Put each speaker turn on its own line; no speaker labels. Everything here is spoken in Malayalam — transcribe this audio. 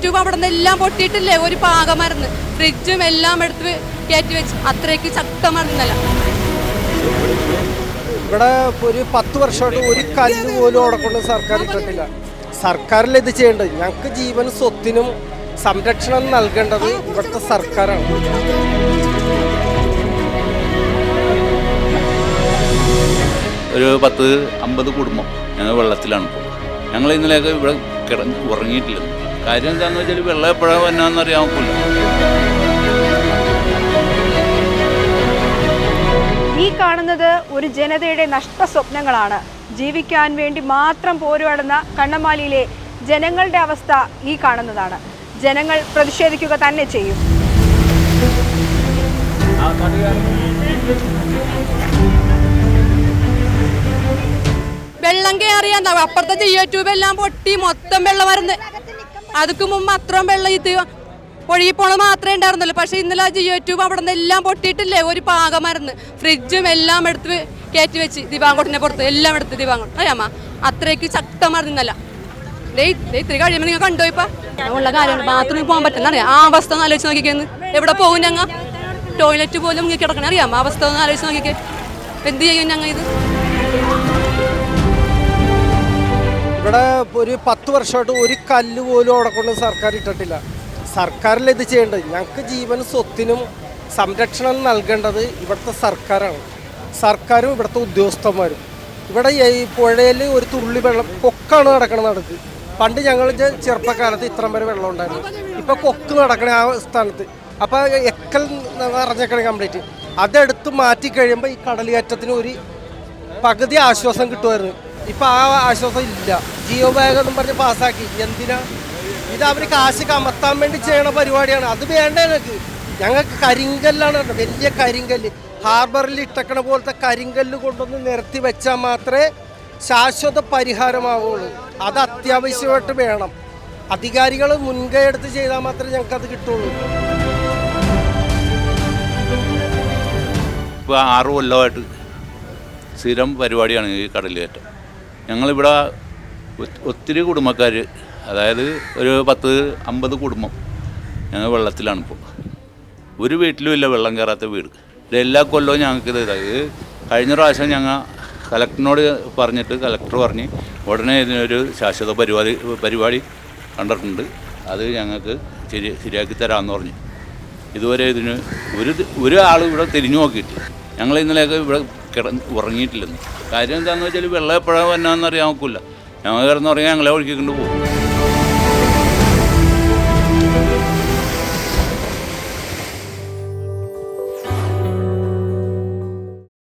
ട്യൂബ് അവിടെ നിന്ന് എല്ലാം പൊട്ടിയിട്ടില്ലേ? ഒരു പാകമരുന്ന് ഫ്രിഡ്ജും എല്ലാം എടുത്ത് കയറ്റി വെച്ച്. അത്രയ്ക്ക് ശക്തമരുന്നല്ല
ഇവിടെ ഒരു പത്ത് വർഷമായിട്ട് ഒരു കല്ല് പോലും അവിടെ കൊണ്ട് സർക്കാർ ഇട്ടിട്ടില്ല. സർക്കാരിൽ ഇത് ചെയ്യേണ്ടത്? ഞങ്ങൾക്ക് ജീവൻ സ്വത്തിനും സംരക്ഷണം നൽകേണ്ടത് ഇവിടുത്തെ സർക്കാരാണ്.
ഒരു പത്ത് അമ്പത് കുടുംബം ഞങ്ങൾ വെള്ളത്തിലാണ്. ഞങ്ങൾ ഇന്നലെയൊക്കെ ഇവിടെ കിടന്ന് ഉറങ്ങിയിട്ടില്ല. കാര്യം എന്താണെന്ന് വെച്ചാൽ വെള്ളം എപ്പോഴാണ് വന്നാന്ന് അറിയാൻ
ഈ കാണുന്നത് ഒരു ജനതയുടെ നഷ്ട സ്വപ്നങ്ങളാണ് ജീവിക്കാൻ വേണ്ടി മാത്രം പോരാടുന്ന കണ്ണമാലിയിലെ ജനങ്ങളുടെ അവസ്ഥ ഈ കാണുന്നതാണ്. ജനങ്ങൾ പ്രതിഷേധിക്കുക തന്നെ ചെയ്യും.
വെള്ളം കയറിയാ അപ്പുറത്തെ ജിയോ ട്യൂബ് എല്ലാം പൊട്ടി മൊത്തം വെള്ളം വരുന്നത് അതുക്ക് മുമ്പ് അത്രയും വെള്ളം ഇത് ഒഴുകി പോണത് മാത്രമേ ഉണ്ടായിരുന്നുള്ളൂ. പക്ഷേ ഇന്നലെ ജിയോ ട്യൂബ് അവിടെ നിന്ന് എല്ലാം പൊട്ടിയിട്ടില്ലേ? ഒരു പാകമരുന്ന്. ഫ്രിഡ്ജും എല്ലാം എടുത്ത് കയറ്റി വെച്ച് ദിവാങ്കോട്ടിനെ പുറത്ത് എല്ലാം എടുത്ത് ദിവാങ്കോട്ട് അറിയാമ അത്രയ്ക്ക് ശക്തമായിരുന്നു ഇന്നല്ല ഇത്തിരി കഴിയുമ്പോൾ നിങ്ങൾ കണ്ടോ ഇപ്പൊ? ഉള്ള കാര്യമാണ് ബാത്റൂമിൽ പോകാൻ പറ്റുന്ന അറിയാം? ആ അവസ്ഥ ഒന്ന് ആലോചിച്ച് നോക്കിക്കുന്നു എവിടെ പോകും ഞങ്ങൾ ടോയ്ലറ്റ് പോലും കിടക്കണേ അറിയാം അവസ്ഥ ഒന്ന് ആലോചിച്ച് നോക്കിക്കേ. എന്ത് ചെയ്യും ഞങ്ങൾ ഇത്?
ഇവിടെ ഒരു പത്ത് വർഷമായിട്ട് ഒരു കല്ല് പോലും അവിടെ കൊണ്ട് സർക്കാർ ഇട്ടിട്ടില്ല. സർക്കാരിൽ ഇത് ചെയ്യേണ്ടത്? ഞങ്ങൾക്ക് ജീവൻ സ്വത്തിനും സംരക്ഷണം നൽകേണ്ടത് ഇവിടുത്തെ സർക്കാരാണ്. സർക്കാരും ഇവിടുത്തെ ഉദ്യോഗസ്ഥന്മാരും. ഇവിടെ ഈ പുഴയിൽ ഒരു തുള്ളി വെള്ളം കൊക്കാണ് നടക്കണത് നടക്ക്. പണ്ട് ഞങ്ങൾ ചെറുപ്പക്കാലത്ത് ഇത്രയും വരെ വെള്ളം ഉണ്ടായിരുന്നു. ഇപ്പോൾ കൊക്ക് നടക്കണ ആ സ്ഥാനത്ത്. അപ്പോൾ എക്കൽ നിറഞ്ഞേക്കണ കംപ്ലീറ്റ്. അതെടുത്ത് മാറ്റി കഴിയുമ്പോൾ ഈ കടലുകയറ്റത്തിന് ഒരു പകുതി ആശ്വാസം കിട്ടുമായിരുന്നു. ഇപ്പൊ ആ ആശ്വാസം ഇല്ല. ജിയോ ബാഗ് എന്നും പറഞ്ഞ് പാസ്സാക്കി എന്തിനാ? ഇത് അവർ കാശ് കമത്താൻ വേണ്ടി ചെയ്യണ പരിപാടിയാണ്. അത് വേണ്ട ഞങ്ങൾക്ക് ഞങ്ങൾക്ക് കരിങ്കല്ലാണ്. വലിയ കരിങ്കല്ല്. ഹാർബറിൽ ഇട്ടക്കണ പോലത്തെ കരിങ്കല്ല് കൊണ്ടൊന്ന് നിരത്തി വെച്ചാൽ മാത്രമേ ശാശ്വത പരിഹാരമാവുള്ളൂ. അത് അത്യാവശ്യമായിട്ട് വേണം. അധികാരികൾ മുൻകൈ എടുത്ത് ചെയ്താൽ മാത്രമേ ഞങ്ങൾക്ക് അത് കിട്ടുള്ളൂ.
ഇപ്പോൾ ആറ് കൊല്ലമായിട്ട് സ്ഥിരം പരിപാടിയാണ് ഈ കടലുകയറ്റം ഞങ്ങളിവിടെ ഒത്തിരി കുടുംബക്കാർ അതായത് ഒരു പത്ത് അമ്പത് കുടുംബം ഞങ്ങൾ വെള്ളത്തിലാണ് ഇപ്പോൾ ഒരു വീട്ടിലും ഇല്ല വെള്ളം കയറാത്ത വീട്. ഇത് എല്ലാ കൊല്ലവും ഞങ്ങൾക്ക് ഇത് ഇതായത് കഴിഞ്ഞ പ്രാവശ്യം ഞങ്ങൾ കലക്ടറിനോട് പറഞ്ഞിട്ട് കലക്ടർ പറഞ്ഞ് ഉടനെ ഇതിനൊരു ശാശ്വത പരിപാടി പരിപാടി കണ്ടിട്ടുണ്ട്. അത് ഞങ്ങൾക്ക് ശരി ശരിയാക്കി തരാമെന്ന് പറഞ്ഞു. ഇതുവരെ ഇതിന് ഒരു ഒരു ആൾ ഇവിടെ തിരിഞ്ഞു നോക്കിയിട്ട് ഞങ്ങൾ ഇന്നലെയൊക്കെ ഇവിടെ കിടന്ന് ഉറങ്ങിയിട്ടില്ലെന്ന്. കാര്യം എന്താണെന്ന് വെച്ചാൽ വെള്ളം എപ്പോഴാണ് വന്നാന്നറിയാൻ നോക്കില്ല ഞങ്ങൾ കിടന്നുറങ്ങി ഞങ്ങളെ ഒഴുക്കിക്കൊണ്ട് പോകും.